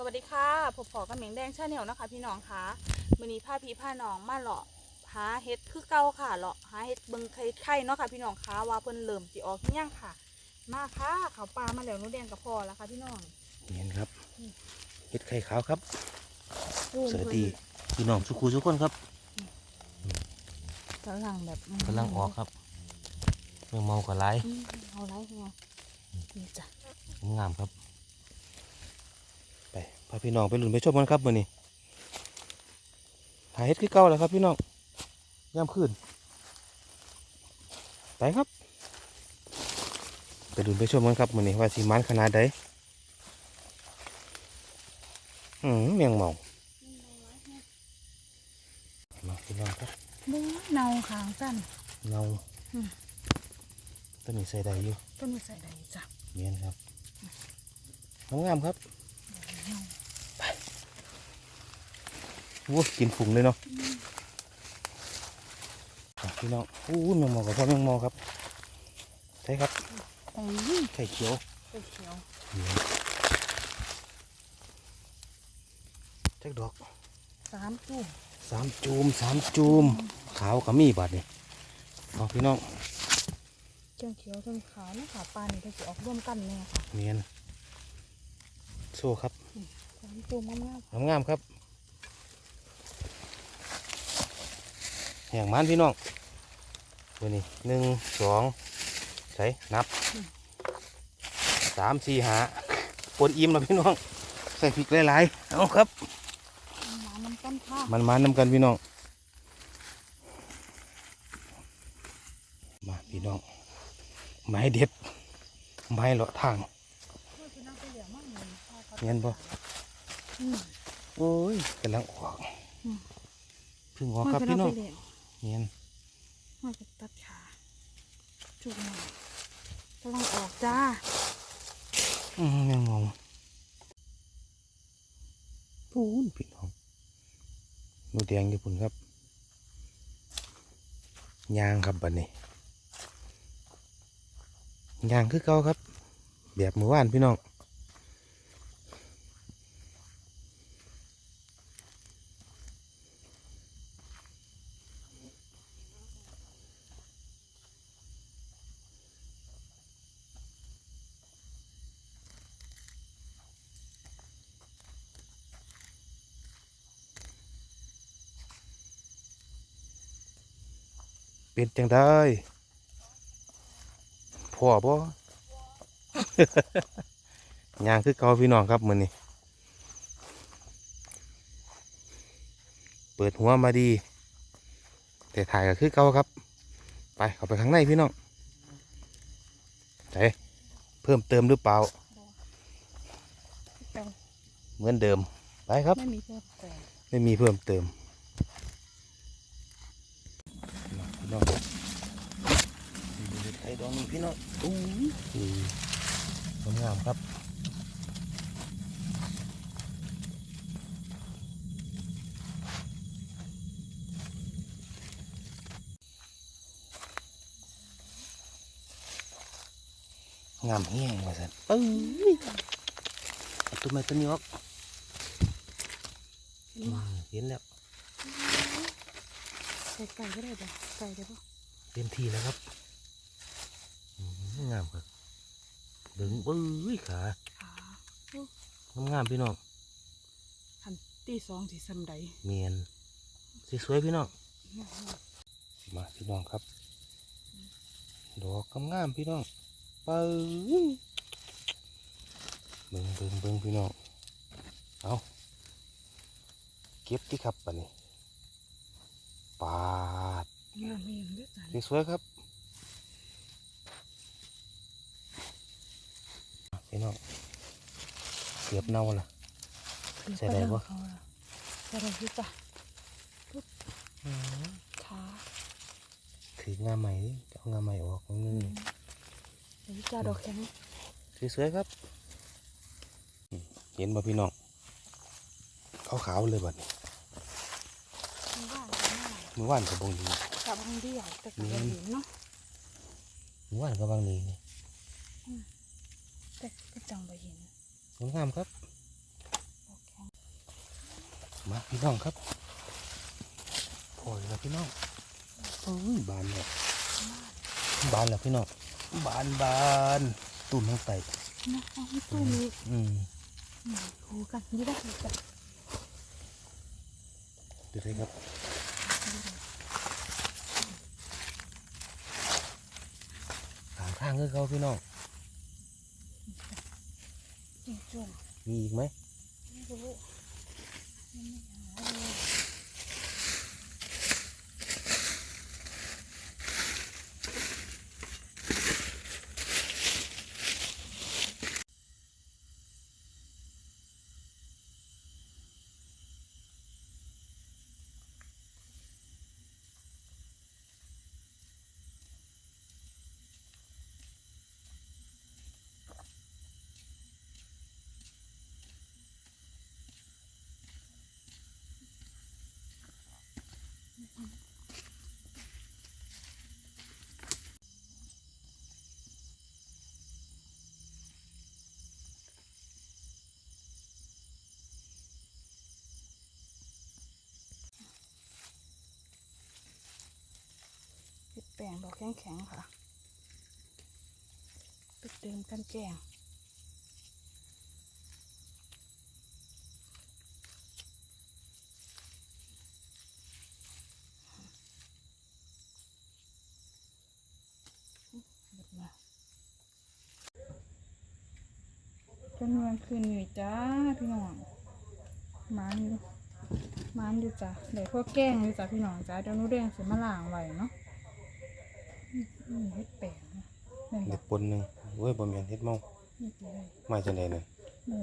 สวัสดีค่ะผมขอกับเหมียงแดงชาแนลนะคะ พี่น้องคะมือนี้พาพี่พาน้องมาเลาะหาเฮ็ดคือเก่าค่ะเลาะหาเฮ็ดเบิ่งไข่ไข่เนาะค่ะพี่น้องคะว่าเพิ่นเริ่มสิออกหรือยังค่ะ มาค่ะเขาปลามาแล้วหนูแดงกับพอแล้วค่ะพี่น้องเห็นครับเห็ดไข่ขาวครับโอ้สวัสดีพี่น้องสุขูทุกคนครับกำลังแบบกำลังออกครับเมื่อเมากับไรอืมเอาไรเงานี่จ้ะงามครับไป พาพี่น้องไปหลุนไปชมกันครับมื่อนี้หาเห็ดคือเก่าแล้วครับพี่น้องย่ำขึ้นไปครับ ไปหลุนไปชมกันครับมื่อนี้ว่าสีมันขนาดใดอืมเมียงเมามาพี่น้องครับบูเนาขางสั้นเงาอืมต้นนี้ใส่ได้อยู่ต้นนี้ใส่ได้จ้ะเมียนครับงามๆครับ วู้กินฝุ่งเลยเนาะอะพี่น้องอู้แมงมอกับพ่อแมงมอครับใช่ครับโอ้ยไข่เขียวไข่เขียวแจ็คดอกสามตู้สามจูมสามจูม ขาวกับมีบาดนี่เอาพี่น้องเจ้าเขียวเจ้าขาวเนาะค่ะปลานี่ก็จะออกร่วมกันเนี่ยค่ะเมียนโซ่ครับสามตู้งามงามๆครับ แห่งมันพี่น้องตัวนี้หนึ่งสองใส่นับสามสี่หาปนอิ่มแล้วพี่น้อง ใส่พริกหลายๆเอาครับๆหมามันต้นข้าวมันมานำกันพี่น้อง มาพี่น้อง ไม้เด็ด ไม้เลาะทางเห็นบ่อืมโอ้ยกำลังออกอืมเพึ่งออกครับพี่น้อง เห็นมันจะตัดขาจุกหน่อยกำลังออกจ้า อืมยังงงพูนพี่น้องหนูแดงญี่ปุ่นครับยางครับบัดนี้ยางคือเก่าครับ แบบเมื่อวานพี่น้อง เป็นจังได้พ่อบ่ยางคือเก่าพี่น้องครับมือนี้เปิดหัวมาดี แต่ถ่ายก็คือเก่าครับ ไปเข้าไปข้างในพี่น้องไหนเพิ่มเติมหรือเปล่าแต่เหมือนเดิม ไปครับ ไม่มีเพิ่มแต่ไม่มีเพิ่มเติม มาพี่น้องดูไข่ดองนี่พี่น้องอู้ยสวยงามครับงามแห้งมาสันเอ้ยเอาตัวไม้ตัวนี้ออกอืมเห็นแล้ว ใส่ไก่ก็ได้เดี๋ยวไก่ได้ปะเต็มที่แล้วครับอืมงามครับดึงปื้ยขาขางามๆพี่น้องทันตีสองสีสันใดเมียนสวยๆพี่น้องมาพี่น้องครับ ดอกงามๆพี่น้องปื้ยเบิ่งเบิ่งเบิ่งพี่น้องเอาเก็บที่ครับปะนี่ ปาดงามเองด้อจ้ะสวยครับพี่น้องเก็บเน่าละใส่ได้ปะเขาล่ะใส่ได้ที่จ้ะขาถืองาใหม่เอางาใหม่ออกนี่ใส่ที่จ้าดอกแข็งสวยๆครับ เห็นบ่พี่น้องขาวๆเลยบัดนี้ มีว่านกันมากเมื่อวานกับบงดีกับบางเดียวแต่กับนี่บางเห็นเนาะเมื่อวานกับบางนี้นี่แต่ก็จังไปเห็นสวยงามครับออกมาพี่น้องครับพอแล้วพี่น้องเอ้ยบานแล้วบานแล้วพี่น้องบานบานตุ่มทั้งไตนะเอาให้ตู้นี้อืมถูกันนี่ได้จ้ะดูสิครับ ทางทางคือเขาพี่น้องจริงจุ่มมีอีกไหมไม่รู้ยังไม่หาเลย เห็ด แป้งดอกแข็งๆค่ะไปเติมกันแกงเบิดมนวนคืนอยู่จ้าพี่น้องมันอยู่มันอยู่จ้ะเดี๋ยวพวกแกงอยู่จ้ะพี่น้องจ้าเดี๋ยวนูเด้งสิมาล้างไว้เนาะ เฮ็ดแปลงนะแม่นบเด็อกกปนหนึ่งเว้ยบ่แม่นเฮ็ดเมานี่คืออะไรมาจังไดน่ะหมู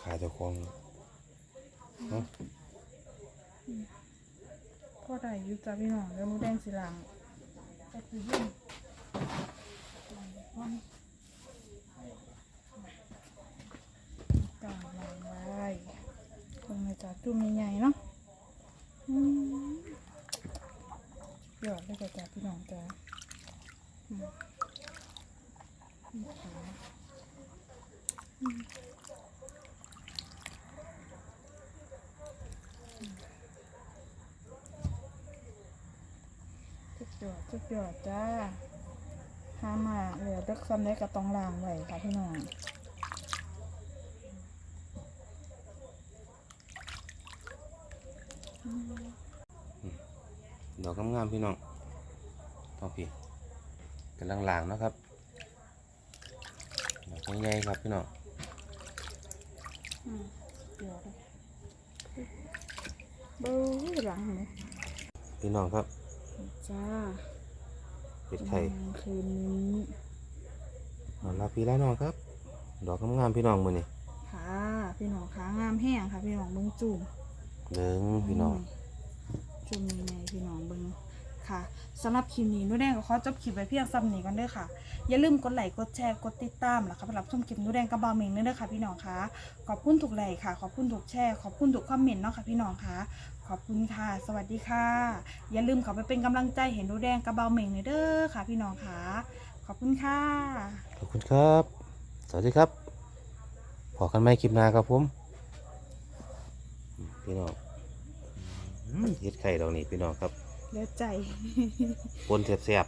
ขาเจ้าของเนาะพ่อได้อยุจ้าพี่น้องแล้วหมูแดงสีหลังก็คือยิ่งกลางวางไว้ตรงในจ้าจุ่มใหญ่ๆเนาะอืมยอด เลยจ้าพี่น้องจ้ะอืมสุดยอดสุดยอดจ้าห้ามาเหลือเด็กซ้ำได้กับตองล่างไว้ค่ะพี่น้องดอกงามๆพี่น้อง ต้องพี่กำลังล้างเนาะครับดอกใหญ่ครับพี่น้องเดี๋ยวเลยเบ้อหลังเห็นไหมพี่น้องครับ จ้าเห็ดไข่อืมคืนนี้นอนรับพี่แล้วน้องครับ ดอกงามๆพี่น้องมือนี้ค่ะพี่น้องขางามแห้งค่ะ พี่น้องเบิ้งจุ่มหนึ่งพี่น้องจุ่มยังไงพี่น้องเบิ้ง ค่ะสำหรับคลิปนี้นุ่นแดงก็ขอจบคลิปไว้เพียงซ้ำนี้ก่อนเด้อค่ะ อย่าลืมกดไลค์กดแชร์กดติดตามแล้วก็รับชมคลิปนุ่นแดงกับบาวเมงเด้อค่ะพี่น้องค่ะขอบคุณทุกไลค์ค่ะ ขอบคุณทุกแชร์ขอบคุณทุกคอมเมนต์เนาะค่ะพี่น้องค่ะขอบคุณค่ะ สวัสดีค่ะ อย่าลืมเข้าไปเป็นกำลังใจเห็นนุ่นแดงกับบาวเมงเด้อค่ะ พี่น้องค่ะ ขอบคุณค่ะ ขอบคุณครับ สวัสดีครับพอกันใหมคลิปหน้าครับผมพี่น้องอืมเห็ดไข่ดอกนี้พี่น้องครับ แล้วใจ ปนแซ่บ